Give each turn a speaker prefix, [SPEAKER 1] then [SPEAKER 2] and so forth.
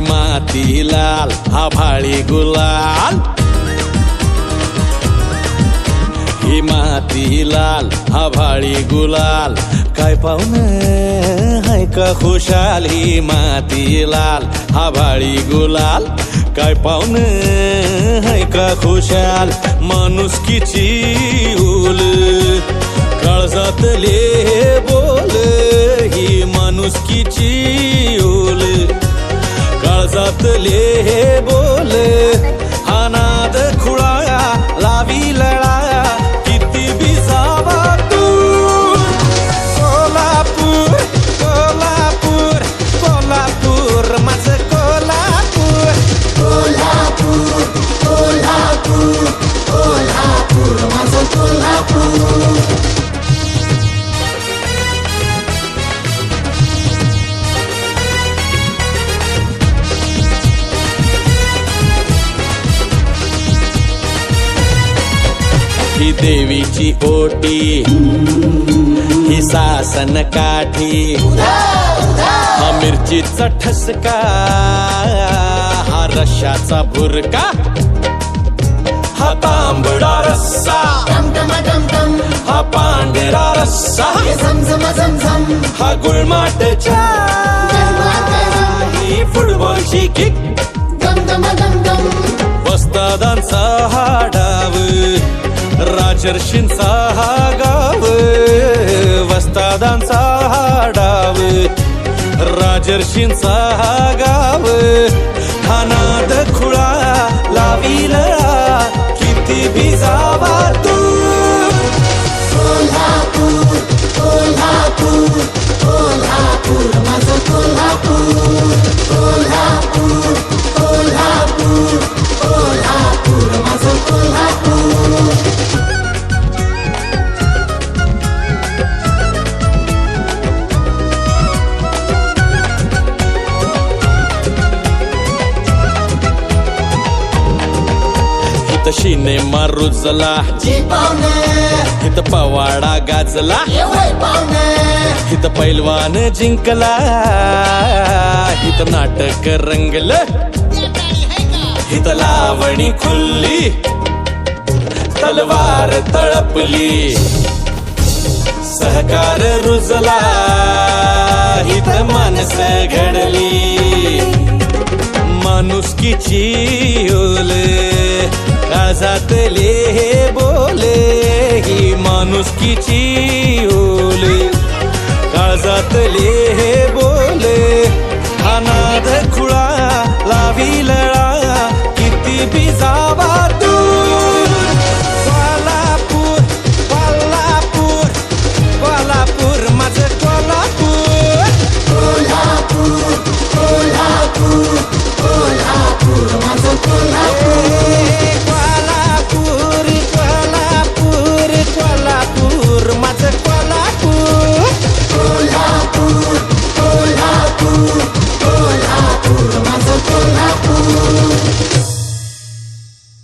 [SPEAKER 1] माती लाल आभाळी गुलाल. ही माती लाल आभाळी गुलाल. काय पाहुण हाय का खुशाल? ही माती लाल आभाळी गुलाल. काय पाहुण हाय का खुशाल? माणुसकीची उल काळजातले बोल ही माणुसकीची उल काळजातले हे बोल. ही देवीची ओटी. ही सासन काठी. हा मिरचीचा ठसका. हा रशाचा भुरका. हा तांबडा रस्सा. हा पांढरा रस्सा.
[SPEAKER 2] हे झमझम
[SPEAKER 1] हा ही फुटबॉलची किक वस्तादांचा हा. डाव हा गाव वस्तादांचा हा डाव राजर्षींचा हा गाव हा नाद खुळा लाविला हित शिनेमा रुजला
[SPEAKER 2] जी पाहुणे.
[SPEAKER 1] हित पवाडा गाजला. हित पैलवान जिंकला. हित नाटक रंगलं. हित लावणी खुल्ली. तलवार तळपली. सहकार रुजला. हित माणस घडली. माणुसकीची जातले हे बोले ही माणुसकीची ओले. काळजातले